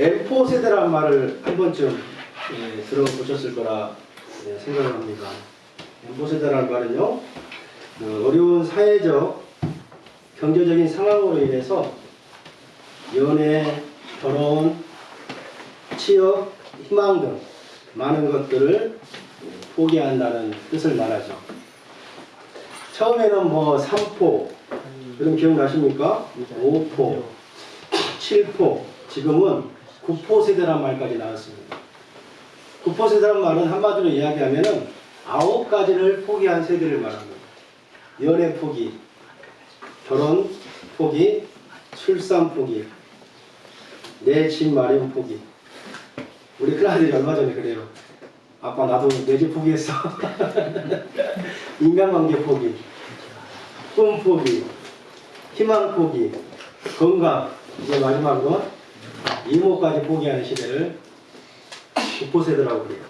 M4 세대라는 말을 한 번쯤 예, 들어보셨을 거라 예, 생각을 합니다. M4 세대라는 말은요, 어, 어려운 사회적, 경제적인 상황으로 인해서 연애, 결혼, 취업, 희망 등 많은 것들을 포기한다는 뜻을 말하죠. 처음에는 뭐 3포, 여러분 기억나십니까? 5포, 7포, 지금은 9포 세대란 말까지 나왔습니다. 9포 세대란 말은 한마디로 이야기하면은 아홉 가지를 포기한 세대를 말합니다. 연애 포기, 결혼 포기, 출산 포기, 내 집 마련 포기. 우리 큰아들이 얼마 전에 그래요. 아빠 나도 내 집 포기했어. 인간관계 포기, 꿈 포기, 희망 포기, 건강, 이제 마지막으로 이모까지 포기하는 시대를 국포세대라고 그래요.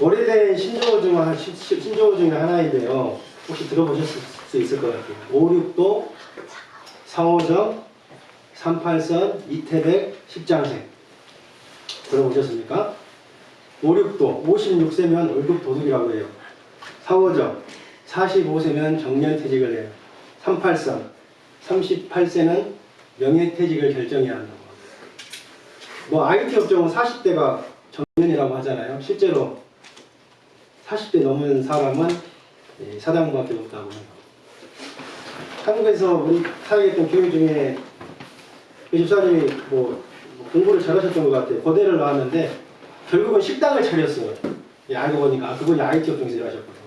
오래된 신조어 중, 신조어 중에 하나인데요. 혹시 들어보셨을 수 있을 것 같아요. 56도, 상호정, 38선, 이태백, 십장생. 들어보셨습니까? 56도, 56세면 월급 도둑이라고 해요. 상호정, 45세면 정년퇴직을 해요. 38선, 38세는 명예퇴직을 결정해야 합니다. 뭐 IT 업종은 40대가 정년이라고 하잖아요. 실제로 40대 넘은 사람은 예, 사장밖에 없다고 해요. 한국에서 우리 사회했던 교육 중에 그 집사님이 뭐, 뭐 공부를 잘하셨던 것 같아요. 고대를 나왔는데 결국은 식당을 차렸어요. 예, 알고 보니까 아, 그분이 IT 업종에서 일하셨거든요.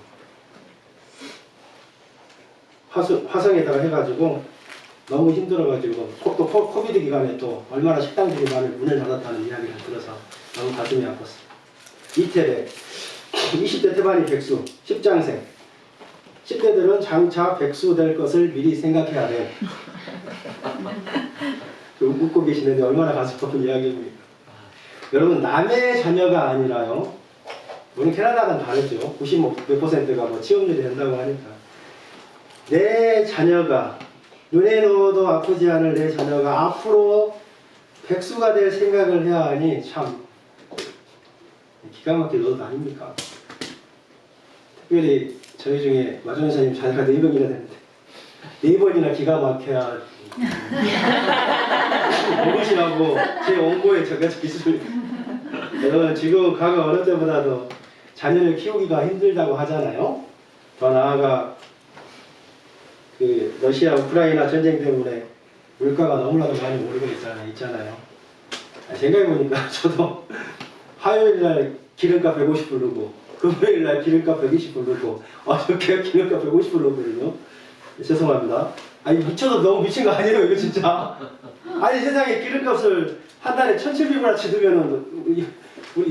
화수, 화성에다가 해가지고 너무 힘들어가지고 코- 또 코, 코비드 기간에 또 얼마나 식당들이 많이 문을 닫았다는 이야기를 들어서 너무 가슴이 아팠어요. 이태래 20대 태반이 백수 10장생 10대들은 장차 백수 될 것을 미리 생각해야 돼. 좀 웃고 계시는데 얼마나 가슴 아픈 이야기입니까? 여러분 남의 자녀가 아니라요. 물론 캐나다는 다르죠. 90몇 퍼센트가 뭐 취업률이 된다고 하니까. 내 자녀가 눈에 넣어도 아프지 않을 내 자녀가 앞으로 백수가 될 생각을 해야 하니 참 기가 막힐 노릇 아닙니까? 특별히 저희 중에 마존사님 자녀가 네 명이나 되는데 네 번이나 기가 막혀야 어르신하고 제 원고에 제가 기술 여러분 지금 과거 어느 때보다도 자녀를 키우기가 힘들다고 하잖아요. 더 나아가 그 러시아 우크라이나 전쟁 때문에 물가가 너무나도 많이 오르고 있잖아요. 있잖아요. 아, 생각해보니까 저도 화요일 날 기름값 150불 누고 금요일 날 기름값 120불 누고 어저께 기름값 150불 누거든요. 죄송합니다. 아니 미쳐도 너무 미친 거 아니에요 이거 진짜. 아니 세상에 기름값을 한 달에 1,700원어치 들면은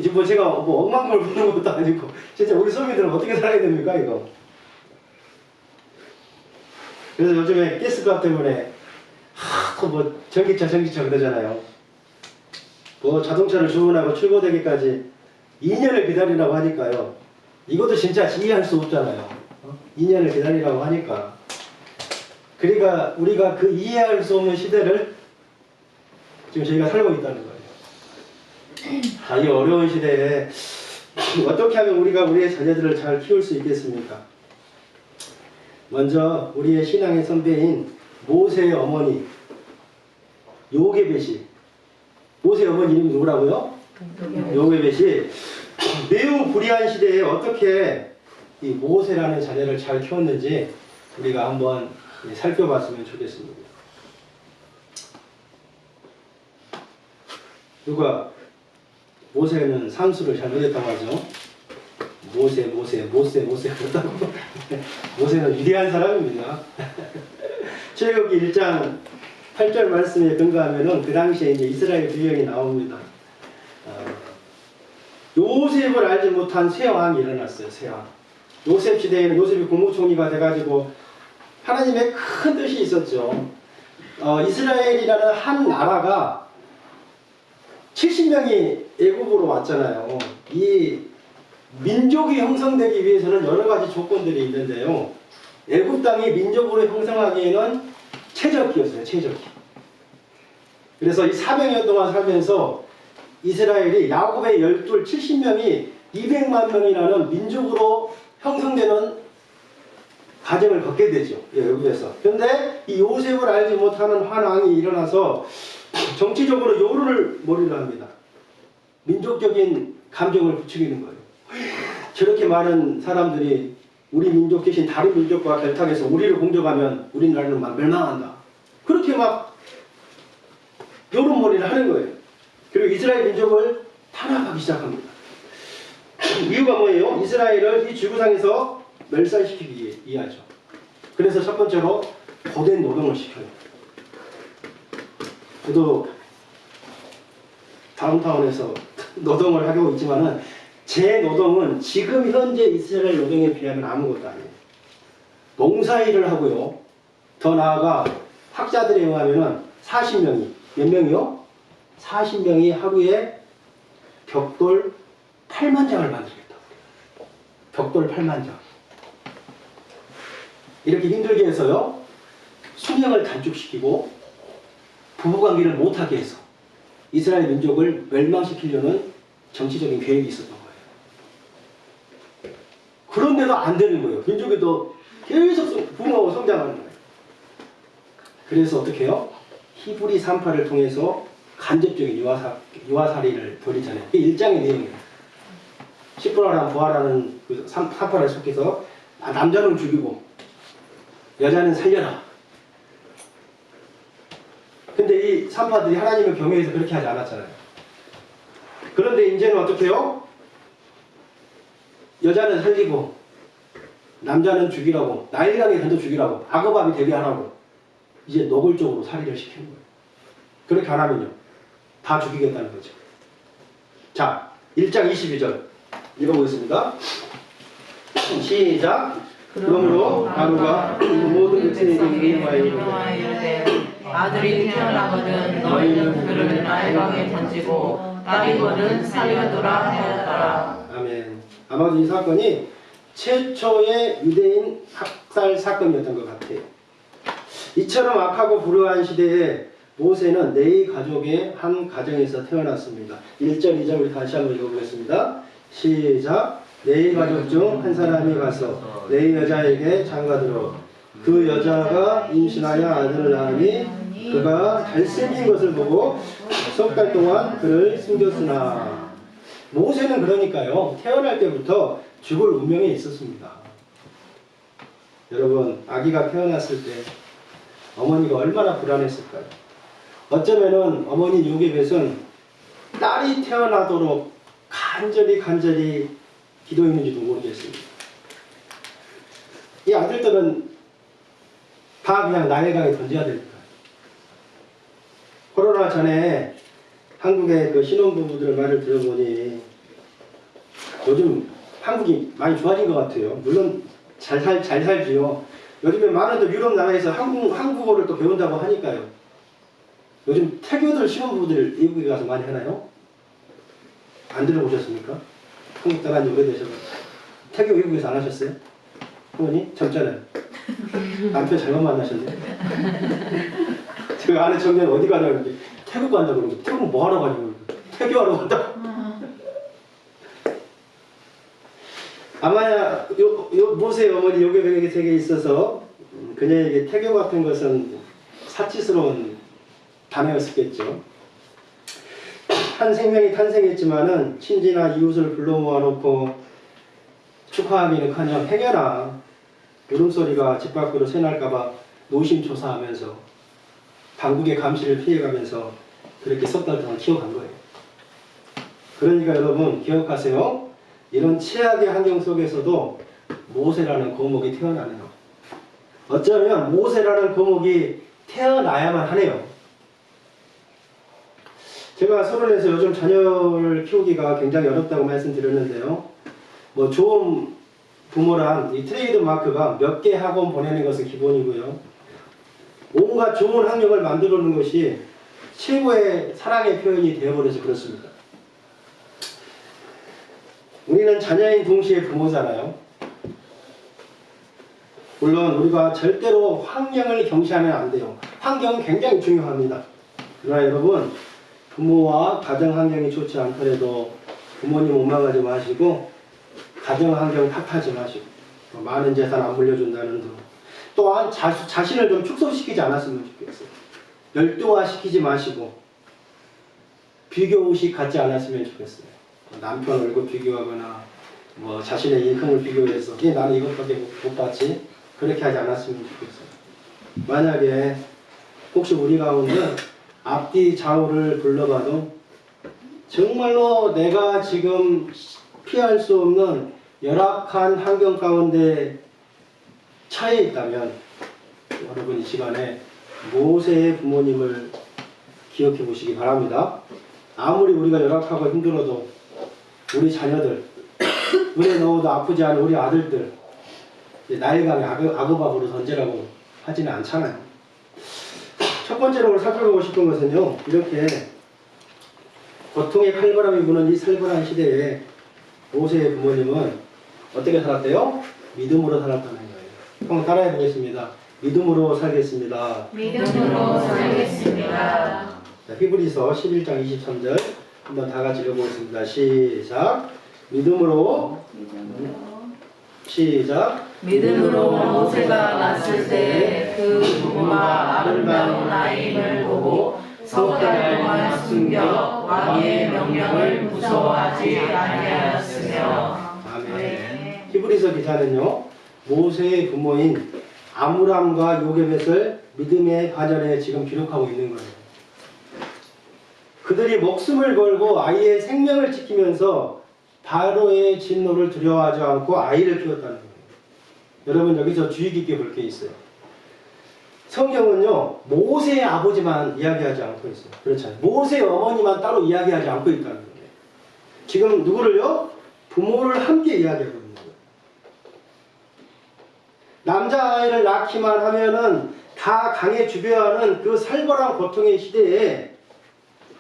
지금 뭐 제가 뭐 억만 걸 부는 것도 아니고 진짜 우리 서민들은 어떻게 살아야 됩니까 이거? 그래서 요즘에 가스값 때문에 하도 뭐 전기차 전기차 그러잖아요. 뭐 자동차를 주문하고 출고되기까지 2년을 기다리라고 하니까요. 이것도 진짜 이해할 수 없잖아요. 어? 2년을 기다리라고 하니까. 그러니까 우리가 그 이해할 수 없는 시대를 지금 저희가 살고 있다는 거예요. 자, 이 어려운 시대에 어떻게 하면 우리가 우리의 자녀들을 잘 키울 수 있겠습니까? 먼저 우리의 신앙의 선배인 모세의 어머니 요게벳이 모세의 어머니 이름이 누구라고요? 요게벳이 매우 불의한 시대에 어떻게 이 모세라는 자녀를 잘 키웠는지 우리가 한번 살펴봤으면 좋겠습니다. 누가 모세는 산수를 잘못했다고 하죠? 모세, 모세, 모세, 모세 그렇다고 모세는 위대한 사람입니다. 출애굽기 1장 8절 말씀에 근거하면은 그 당시에 이제 이스라엘 두령이 나옵니다. 어, 요셉을 알지 못한 새 왕이 일어났어요. 새 왕. 요셉 시대에는 요셉이 국무총리가 돼가지고 하나님의 큰 뜻이 있었죠. 어, 이스라엘이라는 한 나라가 70명이 애굽으로 왔잖아요. 이 민족이 형성되기 위해서는 여러 가지 조건들이 있는데요. 애굽 땅이 민족으로 형성하기에는 최적기였어요. 최적기. 그래서 이 400년 동안 살면서 이스라엘이 야곱의 열둘 70명이 200만 명이라는 민족으로 형성되는 과정을 걷게 되죠. 예, 여기에서. 그런데 이 요셉을 알지 못하는 환왕이 일어나서 정치적으로 요루를 몰이를 합니다. 민족적인 감정을 부추기는 거예요. 저렇게 많은 사람들이 우리 민족 대신 다른 민족과 결탁해서 우리를 공격하면 우리나라는 막 멸망한다. 그렇게 막 요런머리를 하는 거예요. 그리고 이스라엘 민족을 탄압하기 시작합니다. 이유가 뭐예요? 이스라엘을 이 지구상에서 멸살시키기 위하죠. 그래서 첫 번째로 고된 노동을 시켜요. 저도 다운타운에서 노동을 하고 있지만은 제 노동은 지금 현재 이스라엘 노동에 비하면 아무것도 아니에요. 농사일을 하고요. 더 나아가 학자들에 의하면은 40명이 몇 명이요? 40명이 하루에 벽돌 8만 장을 만들겠다고 그래요. 벽돌 8만 장. 이렇게 힘들게 해서요. 수명을 단축시키고 부부관계를 못하게 해서 이스라엘 민족을 멸망시키려는 정치적인 계획이 있었던. 그런데도 안 되는 거예요. 민족이 더 계속 부흥하고 성장하는 거예요. 그래서 어떻게 해요? 히브리 3파를 통해서 간접적인 유아사, 유아살이를 벌이잖아요. 이게 일장의 내용이에요. 시프라랑 부하라는 그 3파를 속해서 아, 남자는 죽이고 여자는 살려라. 근데 이 3파들이 하나님을 경외해서 그렇게 하지 않았잖아요. 그런데 이제는 어떻게 해요? 여자는 살리고 남자는 죽이라고 나일강에 던져 죽이라고 악어밥이 되게 하라고 이제 노골적으로 살인을 시키는 거예요. 그렇게 안 하면요. 다 죽이겠다는 거죠. 자, 1장 22절 읽어보겠습니다. 시작. 그러므로 가루가 모든 백성에게 이르되 아들이 태어나거든 너희는 그를 나일강에 던지고 딸이거든 살려두라 하였더라. 아마도 이 사건이 최초의 유대인 학살 사건이었던 것 같아요. 이처럼 악하고 불우한 시대에 모세는 네이 가족의 한 가정에서 태어났습니다. 1절, 2절 우리 다시 한번 읽어보겠습니다. 시작. 네이 가족 중 한 사람이 가서 네이 여자에게 장가들어 그 여자가 임신하여 아들을 낳으니 그가 잘생긴 것을 보고 석 달 동안 그를 숨겼으나 모세는 그러니까요 태어날 때부터 죽을 운명에 있었습니다. 여러분 아기가 태어났을 때 어머니가 얼마나 불안했을까요? 어쩌면은 어머니 요셉에선 딸이 태어나도록 간절히 간절히 기도했는지도 모르겠습니다. 이 아들들은 다 그냥 나일강에 던져야 됩니다. 코로나 전에 한국의 그 신혼부부들 말을 들어보니 요즘 한국이 많이 좋아진 것 같아요. 물론 잘, 살, 잘 살지요. 요즘에 많은 또 유럽 나라에서 한국, 한국어를 또 배운다고 하니까요. 요즘 태교들 신혼부부들 미국에 가서 많이 하나요? 안 들어보셨습니까? 한국 나간 지 오래되셔서. 태교 미국에서 안 하셨어요? 부모님? 젊잖아요. 남편 잘못 만나셨네. 그 아는 청년 어디 가냐고 태국 간다고 그러는데 태국 뭐 하러 가냐고 태교하러 간다. 아마 요, 요 모세 어머니 요괴백의 세계에 있어서 음, 그녀에게 태교 같은 것은 사치스러운 단어였었겠죠. 한 생명이 탄생했지만은 친지나 이웃을 불러 모아놓고 축하하기는커녕 행여나 울음소리가 집 밖으로 새날까봐 노심초사하면서 당국의 감시를 피해가면서 그렇게 석 달 동안 키워간 거예요. 그러니까 여러분 기억하세요. 이런 최악의 환경 속에서도 모세라는 거목이 태어나네요. 어쩌면 모세라는 거목이 태어나야만 하네요. 제가 서론에서 요즘 자녀를 키우기가 굉장히 어렵다고 말씀드렸는데요. 뭐 좋은 부모란 이 트레이드 마크가 몇 개 학원 보내는 것은 기본이고요. 온갖 좋은 환경을 만들어 놓은 것이 최고의 사랑의 표현이 되어버려서 그렇습니다. 우리는 자녀인 동시에 부모잖아요. 물론 우리가 절대로 환경을 경시하면 안 돼요. 환경은 굉장히 중요합니다. 그러나 여러분 부모와 가정 환경이 좋지 않더라도 부모님 원망하지 마시고 가정 환경 탓하지 마시고 또 많은 재산 안 물려준다는 등 또한 자, 자신을 좀 축소시키지 않았으면 좋겠어요. 열등화 시키지 마시고 비교의식 갖지 않았으면 좋겠어요. 남편 얼굴 비교하거나 뭐 자신의 인품을 비교해서 얘 나는 이것밖에 못- 못 봤지 그렇게 하지 않았으면 좋겠어요. 만약에 혹시 우리 가운데 앞뒤 좌우를 불러봐도 정말로 내가 지금 피할 수 없는 열악한 환경 가운데 처해 있다면 여러분 이 시간에 모세의 부모님을 기억해 보시기 바랍니다. 아무리 우리가 열악하고 힘들어도 우리 자녀들 물에 넣어도 아프지 않은 우리 아들들 아그, 아그밥으로 던지라고 하지는 않잖아요. 첫 번째로 오늘 살펴보고 싶은 것은요. 이렇게 고통의 칼바람이 부는 이 살벌한 시대에 모세의 부모님은 어떻게 살았대요? 믿음으로 거예요. 한번 따라해 보겠습니다. 믿음으로 살겠습니다. 믿음으로 살겠습니다. 자, 히브리서 11장 23절 한번 다 같이 읽어보겠습니다. 시작. 믿음으로 시작. 믿음으로 모세가 났을 때 그 부모가 아름다운 아이를 보고 석 달 동안 숨겨 왕의 명령을 무서워하지 아니하였으며 아멘. 히브리서 기사는요. 모세의 부모인 아므람과 요게벳을 믿음의 바전에 지금 기록하고 있는 거예요. 그들이 목숨을 걸고 아이의 생명을 지키면서 바로의 진노를 두려워하지 않고 아이를 키웠다는 거예요. 여러분 여기서 주의 깊게 볼 게 있어요. 성경은요 모세의 아버지만 이야기하지 않고 있어요. 그렇잖아요. 모세의 어머니만 따로 이야기하지 않고 있다는 거예요. 지금 누구를요? 부모를 함께 이야기하고 거예요. 남자아이를 낳기만 하면은 다 강에 죽여야 하는 그 살벌한 고통의 시대에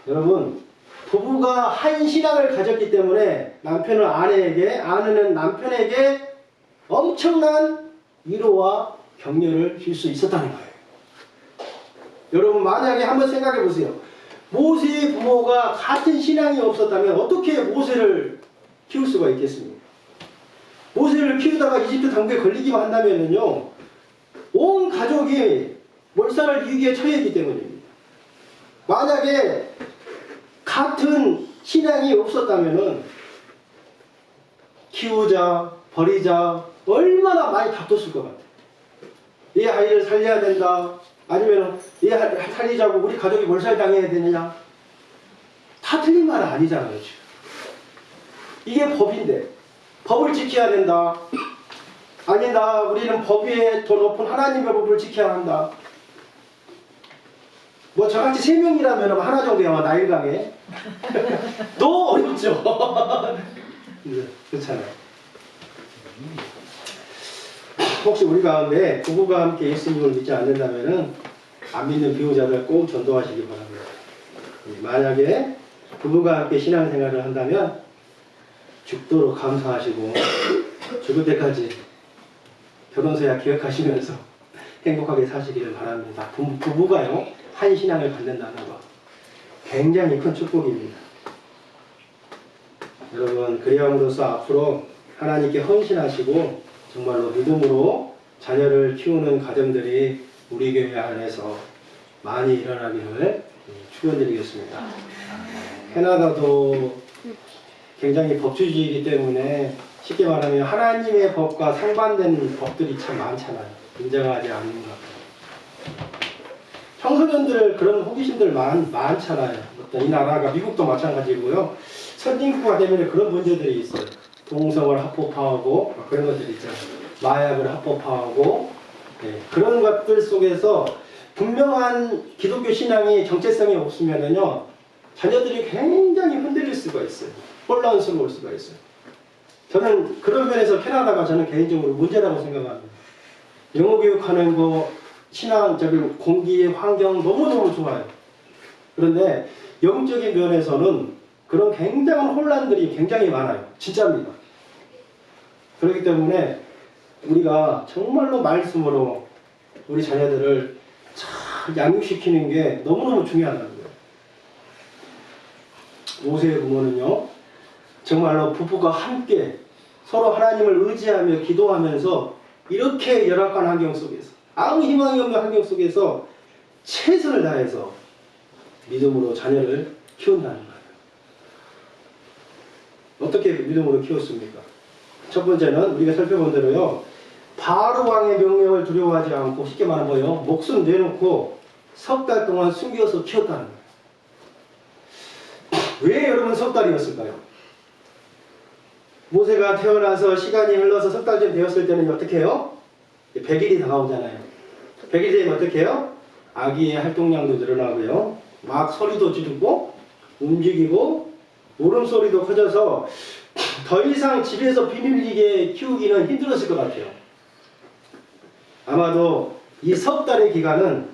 여러분 부부가 한 신앙을 가졌기 때문에 남편은 아내에게 아내는 남편에게 엄청난 위로와 격려를 줄 수 있었다는 거예요. 여러분 만약에 한번 생각해 보세요. 모세의 부모가 같은 신앙이 없었다면 어떻게 모세를 키울 수가 있겠습니까? 모세를 키우다가 이집트 당국에 걸리기만 한다면요, 온 가족이 몰살을 위기에 처해 있기 때문입니다. 만약에 같은 신앙이 없었다면은 키우자, 버리자, 얼마나 많이 다퉜을 것 같아요. 이 아이를 살려야 된다. 아니면 이 아이를 살리자고 우리 가족이 몰살당해야 되느냐. 다 틀린 말은 아니잖아요, 지금. 이게 법인데. 법을 지켜야 된다. 아니다. 우리는 법 위에 더 높은 하나님의 법을 지켜야 한다. 뭐 저같이 세 명이라면 하나 정도야 나일강에. 너무 어렵죠. 네, 그렇잖아요. 혹시 우리 가운데 부부가 함께 예수님을 믿지 않는다면은 안 믿는 비호자들 꼭 전도하시기 바랍니다. 예, 만약에 부부가 함께 신앙생활을 한다면 죽도록 감사하시고 죽을 때까지 결혼서야 기억하시면서 행복하게 사시기를 바랍니다. 부, 부부가요 한 신앙을 갖는다는 거 굉장히 큰 축복입니다. 여러분 그리함으로써 앞으로 하나님께 헌신하시고 정말로 믿음으로 자녀를 키우는 가정들이 우리 교회 안에서 많이 일어나기를 축원드리겠습니다. 캐나다도 굉장히 법주주의이기 때문에 쉽게 말하면 하나님의 법과 상반된 법들이 참 많잖아요. 인정하지 않는 것. 청소년들 그런 호기심들 많, 많잖아요. 어떤 이 나라가 미국도 마찬가지고요. 선진국화 되면 그런 문제들이 있어요. 동성을 합법화하고 막 그런 것들이 있잖아요. 마약을 합법화하고 네, 그런 것들 속에서 분명한 기독교 신앙이 정체성이 없으면은요 자녀들이 굉장히 흔들릴 수가 있어요. 혼란스러울 수가 있어요. 저는 그런 면에서 캐나다가 저는 개인적으로 문제라고 생각합니다. 영어 교육하는 거 신앙 저기 공기의 환경 너무 너무 좋아요. 그런데 영적인 면에서는 그런 굉장한 혼란들이 굉장히 많아요. 진짜입니다. 그렇기 때문에 우리가 정말로 말씀으로 우리 자녀들을 잘 양육시키는 게 너무너무 중요하다는 거예요. 모세의 부모는요, 정말로 부부가 함께 서로 하나님을 의지하며 기도하면서 이렇게 열악한 환경 속에서 아무 희망이 없는 환경 속에서 최선을 다해서 믿음으로 자녀를 키운다는 거예요. 어떻게 믿음으로 키웠습니까? 첫 번째는 우리가 살펴본 대로요. 바로 왕의 명령을 두려워하지 않고 쉽게 말하면 뭐예요? 목숨 내놓고 석 달 동안 숨겨서 키웠다는 거예요. 왜 여러분 석 달이었을까요? 모세가 태어나서 시간이 흘러서 석 달쯤 되었을 때는 어떻게 해요? 100일이 다가오잖아요. 100일 되면 어떻게 해요? 아기의 활동량도 늘어나고요. 막 소리도 지르고 움직이고 울음소리도 커져서 더 이상 집에서 비밀리게 키우기는 힘들었을 것 같아요. 아마도 이 석 달의 기간은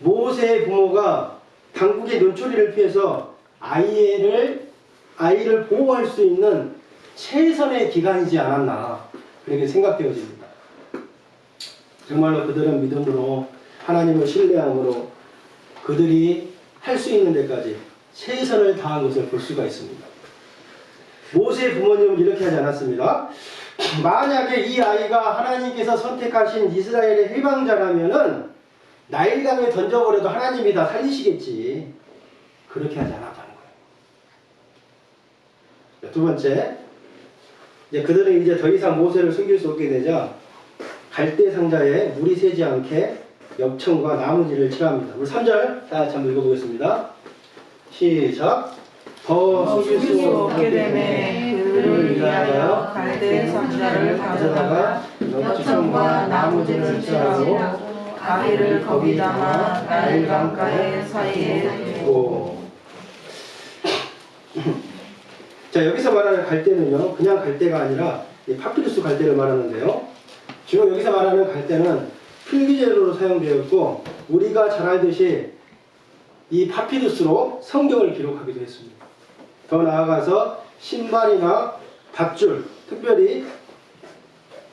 모세의 부모가 당국의 눈초리를 피해서 아이를 아이를 보호할 수 있는 최선의 기간이지 않았나 그렇게 생각되어집니다. 정말로 그들은 믿음으로 하나님을 신뢰함으로 그들이 할 수 있는 데까지 최선을 다한 것을 볼 수가 있습니다. 모세의 부모님은 이렇게 하지 않았습니다. 만약에 이 아이가 하나님께서 선택하신 이스라엘의 해방자라면은 나일강에 던져버려도 하나님이 다 살리시겠지. 그렇게 하지 않았다는 거예요. 두 번째, 이제 그들은 이제 더 이상 모세를 숨길 수 없게 되자 갈대 상자에 물이 새지 않게 엽청과 나무지를 칠합니다. 우리 3절 다 같이 한번 읽어보겠습니다. 시작. 더 숨길 수 없게 되매 그를 위하여 갈대 상자를 가져다가 엽청과 나무들을 칠하고 아기를 거기 담아 나일 강가의 사이에 두고 자 여기서 말하는 갈대는요 그냥 갈대가 아니라 이 파피루스 갈대를 말하는데요. 지금 여기서 말하는 갈대는 필기재료로 사용되었고 우리가 잘 알듯이 이 파피루스로 성경을 기록하기도 했습니다. 더 나아가서 신발이나 밧줄 특별히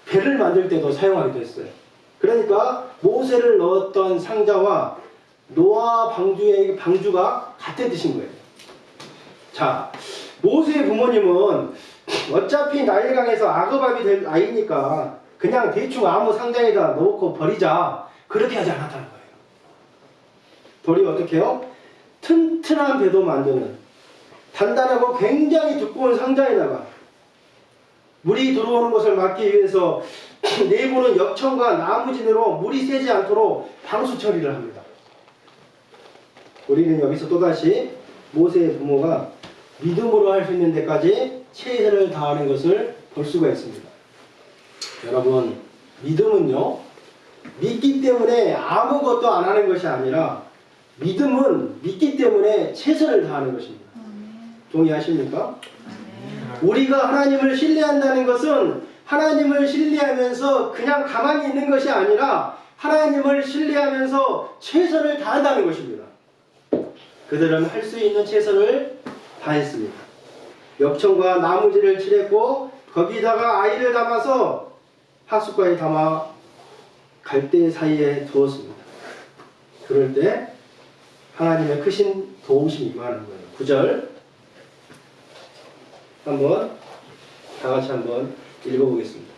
배를 만들 때도 사용하기도 했어요. 그러니까 모세를 넣었던 상자와 노아 방주의 방주가 같은 뜻인 거예요. 자 모세의 부모님은 어차피 나일강에서 악어밥이 될 아이니까 그냥 대충 아무 상자에다 넣고 버리자 그렇게 하지 않았다는 거예요. 돌이 어떻게 해요? 튼튼한 배도 만드는 단단하고 굉장히 두꺼운 상자에다가 물이 들어오는 것을 막기 위해서 내부는 엽청과 나무진으로 물이 새지 않도록 방수 처리를 합니다. 우리는 여기서 또다시 모세의 부모가 믿음으로 할 수 있는 데까지 최선을 다하는 것을 볼 수가 있습니다. 여러분, 믿음은요, 믿기 때문에 아무것도 안 하는 것이 아니라 믿음은 믿기 때문에 최선을 다하는 것입니다. 동의하십니까? 우리가 하나님을 신뢰한다는 것은 하나님을 신뢰하면서 그냥 가만히 있는 것이 아니라 하나님을 신뢰하면서 최선을 다한다는 것입니다. 그들은 할 수 있는 최선을 다 했습니다. 엽청과 나무지를 칠했고 거기다가 아이를 담아서 하숫가에 담아 갈대 사이에 두었습니다. 그럴 때 하나님의 크신 도우심이 임하는 거예요. 9절 한번 다 같이 한번 읽어보겠습니다.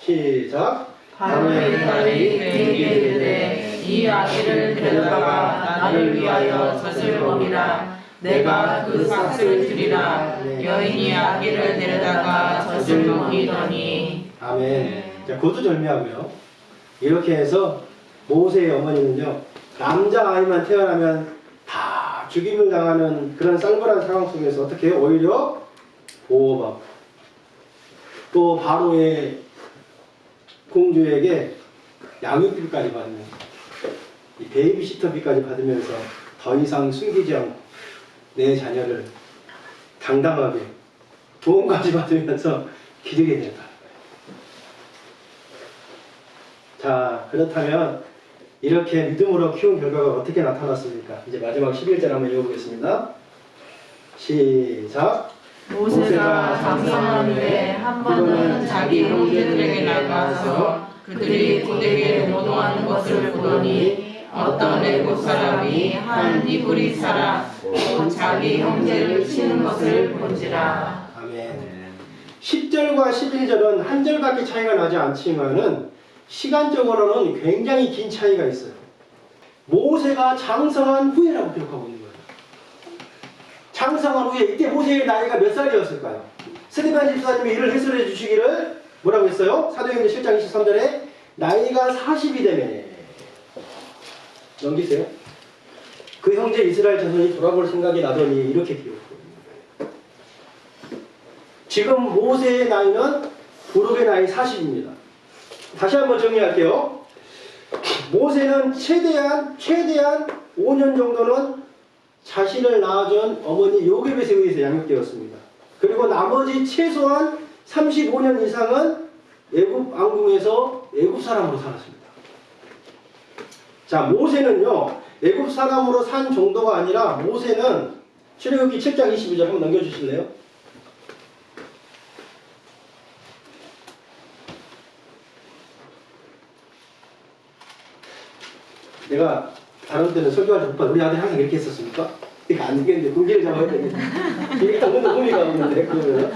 시작. 하루의 딸이 내게 이르되 이 아기를 데려다가 나를 위하여 젖을 먹이라 내가 그 삭슬을 주리라 여인이 아기를 데려다가 젖을 먹이더니 아멘. 자, 그것도 절묘하고요. 이렇게 해서 모세의 어머니는요, 남자 아이만 태어나면 다 죽임을 당하는 그런 쌀벌한 상황 속에서 어떻게 해요? 오히려 보호받고 또 바로의 공주에게 양육비까지 이 베이비시터비까지 받으면서 더 이상 숨기지 않고 내 자녀를 당당하게 도움까지 받으면서 기르게 된다. 자, 그렇다면 이렇게 믿음으로 키운 결과가 어떻게 나타났습니까? 이제 마지막 11절 한번 읽어보겠습니다. 시작. 모세가 후에 한 번은 자기 형제들에게 나가서 그들이 고되게 노동하는 것을 보더니 어떤 애국 사람이 한 히브리 사람 곧 자기 형제를 치는 것을 본지라 아멘. 10절과 11절은 한 절밖에 차이가 나지 않지만은 시간적으로는 굉장히 긴 차이가 있어요. 모세가 장성한 후에라고 기록하고 있는 거예요. 장성한 후에 이때 모세의 나이가 몇 살이었을까요? 스티반 집사님이 이를 해설해 주시기를 뭐라고 했어요? 사도행전 7장 23절에 나이가 40이 되매 넘기세요. 그 형제 이스라엘 자손이 돌아볼 생각이 나더니 이렇게 거예요. 지금 모세의 나이는 부록의 나이 40입니다. 다시 한번 정리할게요. 모세는 최대한 최대한 5년 정도는 자신을 낳아준 어머니 요괴벳에 의해서 양육되었습니다. 그리고 나머지 최소한 35년 이상은 애굽 왕궁에서 애굽 사람으로 살았습니다. 자, 모세는요. 애굽 사람으로 산 정도가 아니라 모세는 출애굽기 7장 22절 한번 넘겨 주실래요? 내가 다른 때는 설교할 때 오빠 우리 아들 항상 이렇게 했었습니까? 이거 안 되겠는데 공기를 잡아야 되겠네 이렇게 딱 보면 의미가 없는데 그러면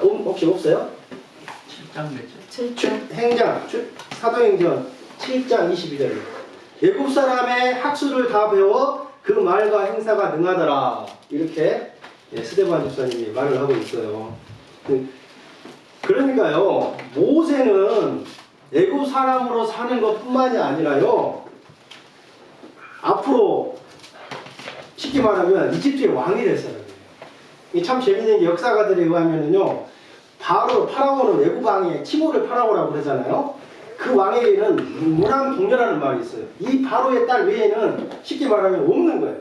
음, 혹시 없어요? 7장 몇절? 출, 행장 출, 사도행전 7장 22절 애굽 사람의 학수를 다 배워 그 말과 행사가 능하더라 이렇게 예, 스데반 집사님이 말을 하고 있어요. 그- 그러니까요 모세는 애굽 사람으로 사는 것뿐만이 아니라요 앞으로 쉽게 말하면 이집트의 왕이 될 사람이에요. 참 재밌는 게 역사가들에 의하면은요 바로 파라오는 외국 왕의 티모를 파라오라고 그러잖아요. 그 왕에게는 무람 동녀라는 말이 있어요. 이 바로의 딸 외에는 쉽게 말하면 없는 거예요.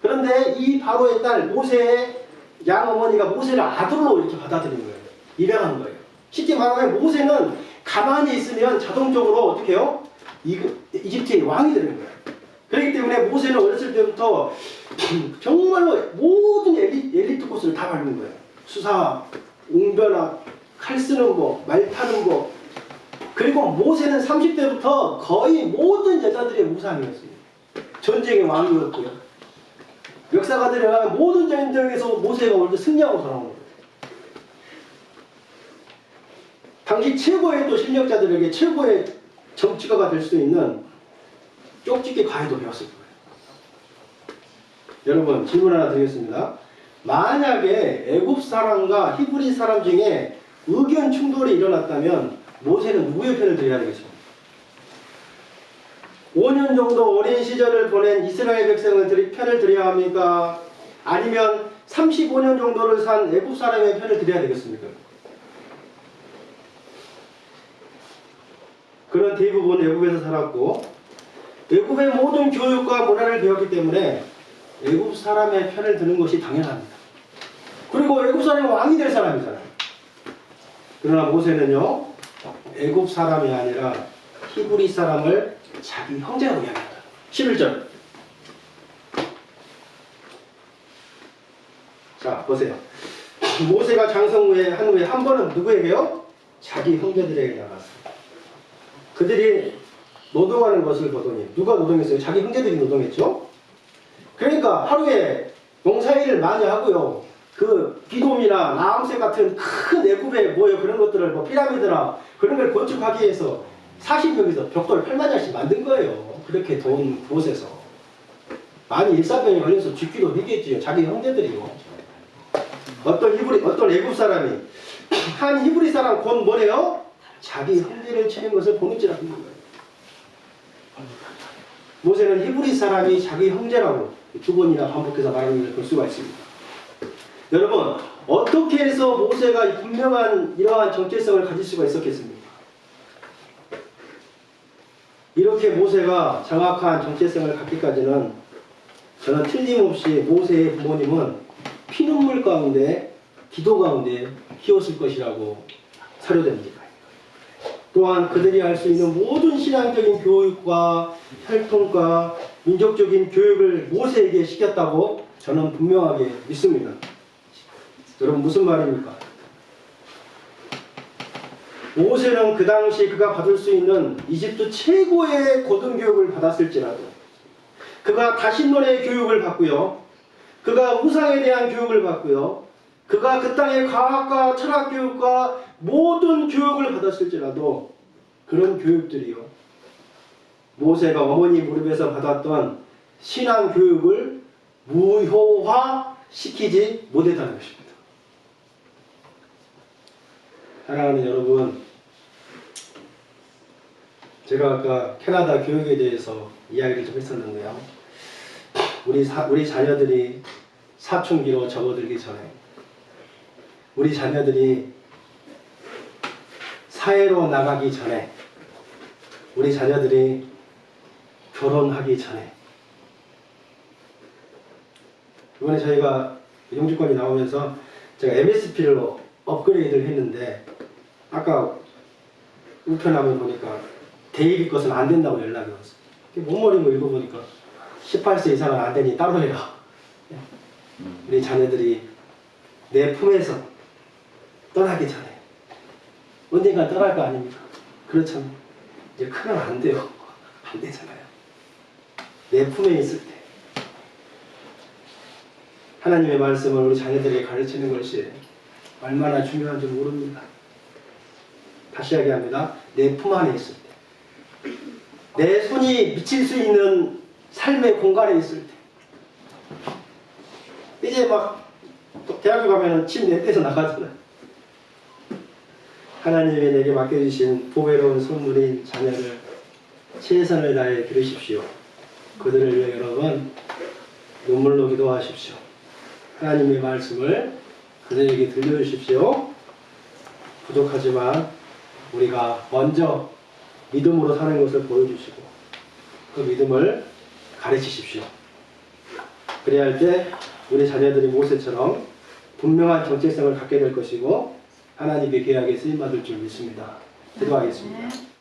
그런데 이 바로의 딸 모세의 양 어머니가 모세를 아들로 이렇게 받아들인 거예요. 입양한 거예요. 쉽게 말하면 모세는 가만히 있으면 자동적으로 어떻게 해요? 이- 이집트의 왕이 되는 거예요. 그렇기 때문에 모세는 어렸을 때부터 정말로 모든 엘리, 엘리트 코스를 다 밟는 거예요. 수사, 웅변학, 칼 쓰는 거, 말 타는 거. 그리고 모세는 30대부터 거의 모든 여자들의 우상이었어요. 전쟁의 왕이었고요. 역사가들에 의하면 모든 전쟁에서 모세가 오히려 승리하고 돌아온 거예요. 당시 최고의 또 실력자들에게 최고의 정치가가 될 수 있는 쪽집게 과외도 배웠을 거예요. 여러분 질문 하나 드리겠습니다. 만약에 애굽 사람과 히브리 사람 중에 의견 충돌이 일어났다면 모세는 누구의 편을 들어야 되겠습니까? 5년 정도 어린 시절을 보낸 이스라엘 백성을 들이, 편을 들여야 합니까? 아니면 35년 정도를 산 애굽 사람의 편을 들여야 되겠습니까? 그런 대부분 애굽에서 살았고 애굽의 모든 교육과 문화를 배웠기 때문에 애굽 사람의 편을 드는 것이 당연합니다. 그리고 애굽 사람이 왕이 될 사람이잖아요. 그러나 모세는요 애굽 사람이 아니라 히브리 사람을 자기 형제라고 이야기합니다. 11절. 자 보세요. 모세가 장성 후에 한 후에 한 번은 누구에게요? 자기 형제들에게 나갔어요. 그들이 노동하는 것을 보더니 누가 노동했어요? 자기 형제들이 노동했죠. 그러니까 하루에 농사일을 많이 하고요. 그 비돔이나 나암색 같은 큰 애굽의 뭐요 그런 것들을 뭐 피라미드나 그런 걸 건축하기 위해서 40명에서 벽돌 8만 장씩 만든 거예요. 그렇게 더운 곳에서 많이 일사병이 걸려서 죽기도 했겠지요. 자기 형제들이요. 어떤 히브리 어떤 애굽 사람이 한 히브리 사람 곧 뭐래요? 자기 형제를 치는 것을 보는지라 하는 거예요. 모세는 히브리 사람이 자기 형제라고 두 번이나 반복해서 말하는 걸 볼 수가 있습니다. 여러분 어떻게 해서 모세가 이 분명한 이러한 정체성을 가질 수가 있었겠습니까? 이렇게 모세가 정확한 정체성을 갖기까지는 저는 틀림없이 모세의 부모님은 피눈물 가운데 기도 가운데 키웠을 것이라고 사료됩니다. 또한 그들이 할 수 있는 모든 신앙적인 교육과 혈통과 민족적인 교육을 모세에게 시켰다고 저는 분명하게 믿습니다. 여러분 무슨 말입니까? 모세는 그 당시 그가 받을 수 있는 이집트 최고의 고등교육을 받았을지라도 그가 다신론의 교육을 받고요. 그가 우상에 대한 교육을 받고요. 그가 그 땅의 과학과 철학 교육과 모든 교육을 받았을지라도 그런 교육들이요. 모세가 어머니 무릎에서 받았던 신앙 교육을 무효화 시키지 못했다는 것입니다. 사랑하는 여러분, 제가 아까 캐나다 교육에 대해서 이야기를 좀 했었는데요. 우리 사, 우리 자녀들이 사춘기로 접어들기 전에, 우리 자녀들이 사회로 나가기 전에, 우리 자녀들이 결혼하기 전에, 이번에 저희가 영주권이 나오면서 제가 MSP를 업그레이드를 했는데 아까 우편함을 보니까 대입이 것은 안 된다고 연락이 왔어요. 몸머리 거 읽어보니까 18세 이상은 안 되니 따로 해라. 우리 자녀들이 내 품에서 떠나기 전에 언젠가 떠날 거 아닙니까? 그렇잖아요. 이제 크면 안 돼요. 안 되잖아요. 내 품에 있을 때. 하나님의 말씀을 우리 자녀들에게 가르치는 것이 얼마나 중요한지 모릅니다. 다시 이야기합니다. 내 품 안에 있을 때. 내 손이 미칠 수 있는 삶의 공간에 있을 때. 이제 막 대학교 가면은 침내 떼서 나가잖아요. 하나님이 내게 맡겨주신 보배로운 선물인 자녀를 최선을 다해 기르십시오. 그들을 위해 여러분 눈물로 기도하십시오. 하나님의 말씀을 그들에게 들려주십시오. 부족하지만 우리가 먼저 믿음으로 사는 것을 보여주시고 그 믿음을 가르치십시오. 그래야 할 때 우리 자녀들이 모세처럼 분명한 정체성을 갖게 될 것이고 하나님의 계약에 쓰임받을 줄 믿습니다. 기도하겠습니다.